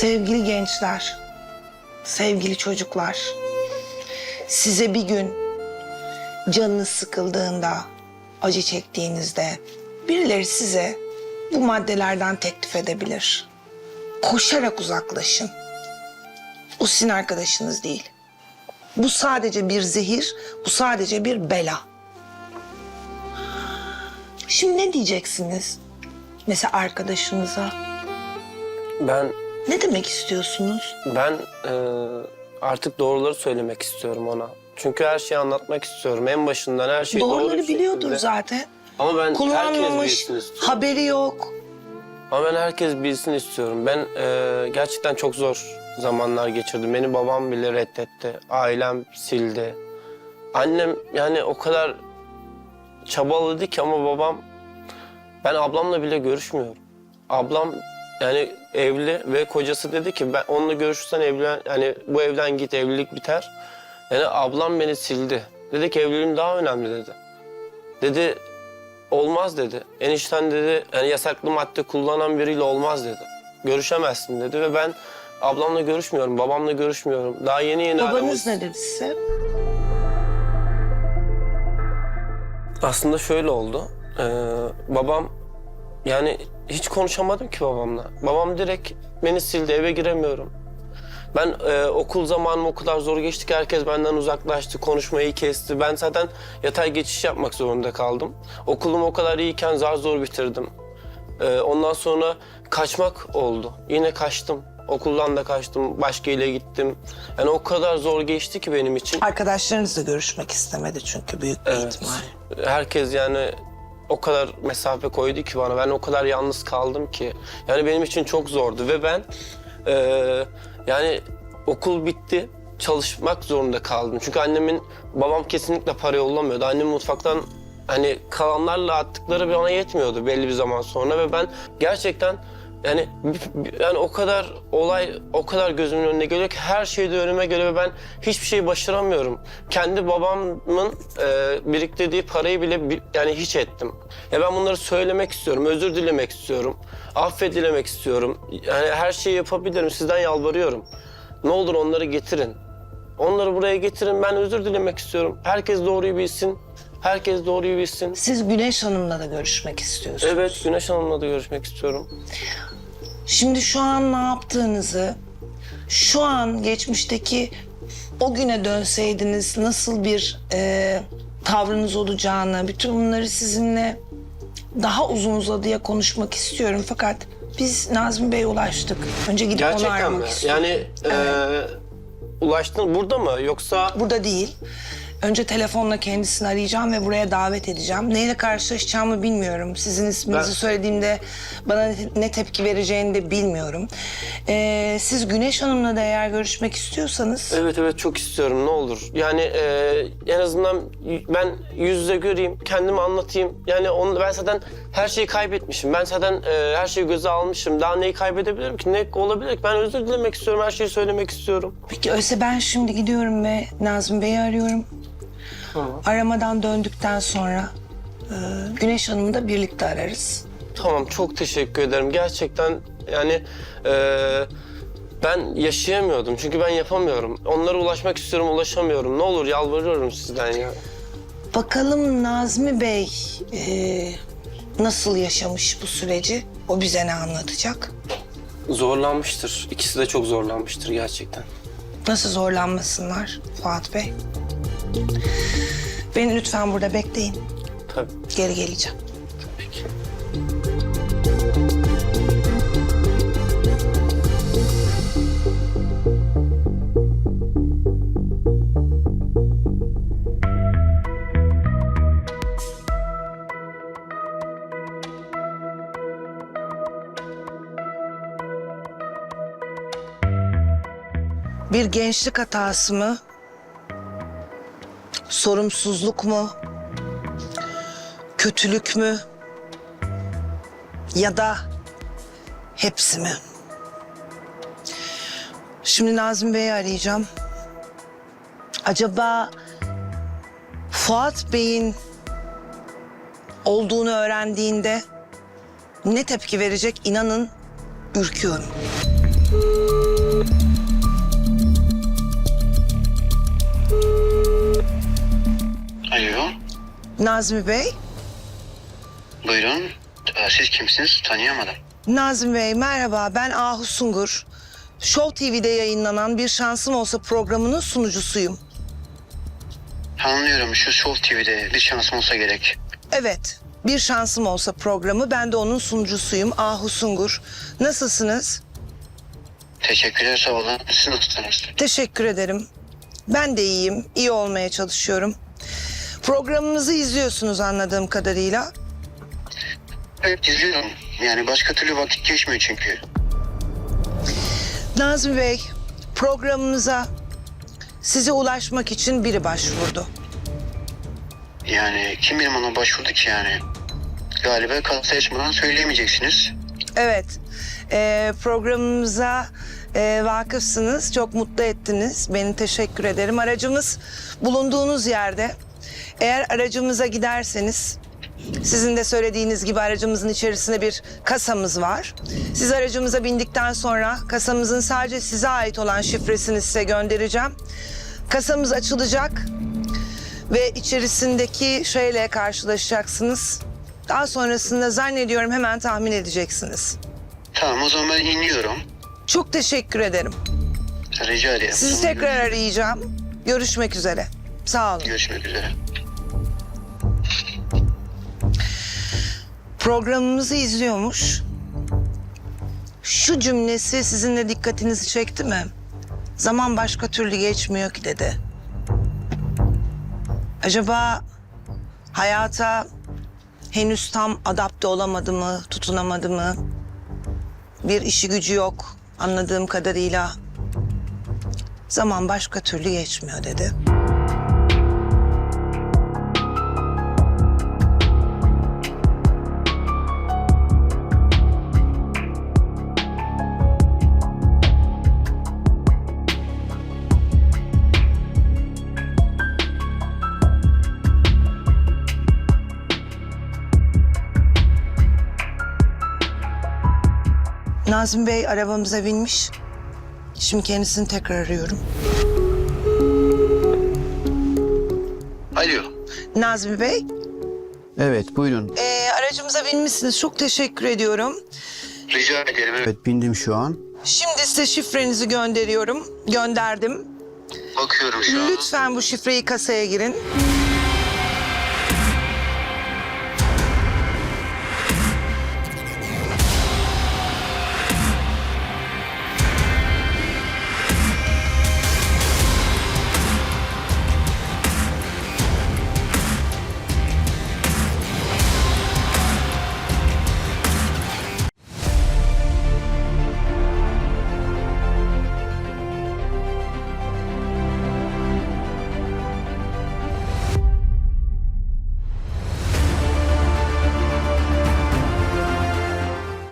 Sevgili gençler, sevgili çocuklar, size bir gün canınız sıkıldığında, acı çektiğinizde birileri size bu maddelerden teklif edebilir. Koşarak uzaklaşın. O sizin arkadaşınız değil. Bu sadece bir zehir, bu sadece bir bela. Şimdi ne diyeceksiniz? Mesela arkadaşınıza. Ben Ne demek istiyorsunuz? ben e, artık doğruları söylemek istiyorum ona. Çünkü her şeyi anlatmak istiyorum. En başından her şeyi doğru Doğruları bir biliyordur şekilde. zaten. Ama ben herkes Kullanmamış, bilsin istiyorum. haberi yok. Ama ben herkes bilsin istiyorum. Ben e, gerçekten çok zor zamanlar geçirdim. Beni babam bile reddetti. Ailem sildi. Annem yani o kadar çabaladı ki ama babam... Ben ablamla bile görüşmüyorum. Ablam yani evli ve kocası dedi ki ben onunla görüşürsen evlen yani bu evden git evlilik biter. Yani ablam beni sildi. Dedi ki evliliğim daha önemli dedi. Dedi olmaz dedi. Enişten dedi yani yasaklı madde kullanan biriyle olmaz dedi. Görüşemezsin dedi ve ben ablamla görüşmüyorum, babamla görüşmüyorum. Daha yeni yeni Babanız aramız- ne dedi size? Aslında şöyle oldu. Ee, babam yani hiç konuşamadım ki babamla. Babam direkt beni sildi, eve giremiyorum. Ben e, okul zamanım o kadar zor geçti ki herkes benden uzaklaştı, konuşmayı kesti. Ben zaten yatay geçiş yapmak zorunda kaldım. Okulum o kadar iyiyken zar zor bitirdim. Ee, ondan sonra kaçmak oldu. Yine kaçtım. Okuldan da kaçtım, başka ile gittim. Yani o kadar zor geçti ki benim için. Arkadaşlarınızla görüşmek istemedi çünkü büyük bir Evet. ihtimal. Herkes yani o kadar mesafe koydu ki bana. Ben o kadar yalnız kaldım ki. Yani benim için çok zordu ve ben eee, yani okul bitti. Çalışmak zorunda kaldım. Çünkü annemin, babam kesinlikle para yollamıyordu. Annem mutfaktan hani kalanlarla attıkları bana yetmiyordu belli bir zaman sonra ve ben gerçekten yani bir- bir- yani o kadar olay o kadar gözümün önüne geliyor ki her şey de önüme geliyor ve ben hiçbir şey başaramıyorum. Kendi babamın e, biriktirdiği parayı bile bi- yani hiç ettim. Ya ben bunları söylemek istiyorum, özür dilemek istiyorum, affet dilemek istiyorum. Yani her şeyi yapabilirim, sizden yalvarıyorum. Ne olur onları getirin. Onları buraya getirin, ben özür dilemek istiyorum. Herkes doğruyu bilsin, herkes doğruyu bilsin. Siz Güneş Hanım'la da görüşmek istiyorsunuz. Evet, Güneş Hanım'la da görüşmek istiyorum. Şimdi şu an ne yaptığınızı, şu an geçmişteki o güne dönseydiniz nasıl bir e, tavrınız olacağını, bütün bunları sizinle daha uzun uzadıya konuşmak istiyorum. Fakat biz Nazmi Bey'e ulaştık. Önce gidip onu Gerçekten aramak mi? istiyorum. Yani eee ulaştın burada mı yoksa Burada değil. Önce telefonla kendisini arayacağım ve buraya davet edeceğim. Neyle karşılaşacağımı bilmiyorum. Sizin isminizi Ben- söylediğimde bana ne tepki vereceğini de bilmiyorum. Ee, siz Güneş Hanım'la da eğer görüşmek istiyorsanız... Evet evet çok istiyorum ne olur. Yani eee, en azından y- ben yüz yüze göreyim, kendimi anlatayım. Yani onu, ben zaten her şeyi kaybetmişim. Ben zaten eee, her şeyi göze almışım. Daha neyi kaybedebilirim ki? Ne olabilir ki? Ben özür dilemek istiyorum, her şeyi söylemek istiyorum. Peki öyleyse ben şimdi gidiyorum ve Nazım Bey'i arıyorum. Aramadan döndükten sonra e, Güneş Hanım'ı da birlikte ararız. Tamam çok teşekkür ederim. Gerçekten yani eee, ben yaşayamıyordum. Çünkü ben yapamıyorum. Onlara ulaşmak istiyorum, ulaşamıyorum. Ne olur yalvarıyorum sizden ya. Bakalım Nazmi Bey e, nasıl yaşamış bu süreci? O bize ne anlatacak? Zorlanmıştır. İkisi de çok zorlanmıştır gerçekten. Nasıl zorlanmasınlar Fuat Bey? Beni lütfen burada bekleyin. Tabii. Geri geleceğim. Tabii ki. Bir gençlik hatası mı? Sorumsuzluk mu? Kötülük mü? Ya da hepsi mi? Şimdi Nazım Bey'i arayacağım. Acaba Fuat Bey'in olduğunu öğrendiğinde ne tepki verecek inanın ürküyorum. Nazmi Bey. Buyurun. Ee, Siz kimsiniz? Tanıyamadım. Nazmi Bey merhaba ben Ahu Sungur. Show TV'de yayınlanan Bir Şansım Olsa programının sunucusuyum. Anlıyorum. Şu Show TV'de bir şansım olsa gerek. Evet, Bir Şansım Olsa programı ben de onun sunucusuyum Ahu Sungur. Nasılsınız? Teşekkürler sağ olun. Siz nasılsınız? Teşekkür ederim. Ben de iyiyim, iyi olmaya çalışıyorum. Programımızı izliyorsunuz anladığım kadarıyla. Evet izliyorum. Yani başka türlü vakit geçmiyor çünkü. Nazmi Bey, programımıza size ulaşmak için biri başvurdu. Yani kim benim ona başvurdu ki yani? Galiba kasa açmadan söyleyemeyeceksiniz. Evet, e, programımıza e, vakıfsınız. Çok mutlu ettiniz. Beni teşekkür ederim. Aracımız bulunduğunuz yerde. Eğer aracımıza giderseniz, sizin de söylediğiniz gibi aracımızın içerisinde bir kasamız var. Siz aracımıza bindikten sonra kasamızın sadece size ait olan şifresini size göndereceğim. Kasamız açılacak ve içerisindeki şeyle karşılaşacaksınız. Daha sonrasında zannediyorum hemen tahmin edeceksiniz. Tamam o zaman ben iniyorum. Çok teşekkür ederim. Rica ederim. Sizi tekrar arayacağım. Görüşmek üzere. Sağ olun. Görüşmek üzere. Programımızı izliyormuş. Şu cümlesi sizin de dikkatinizi çekti mi? Zaman başka türlü geçmiyor ki dedi. Acaba hayata henüz tam adapte olamadı mı, tutunamadı mı? Bir işi gücü yok anladığım kadarıyla. Zaman başka türlü geçmiyor dedi. Nazım Bey arabamıza binmiş. Şimdi kendisini tekrar arıyorum. Alo. Nazmi Bey, Evet buyurun. e, aracımıza binmişsiniz. Çok teşekkür ediyorum. Rica ederim. Evet. Evet bindim şu an. Şimdi size şifrenizi gönderiyorum. Gönderdim. Bakıyorum şu an. Lütfen bu şifreyi kasaya girin.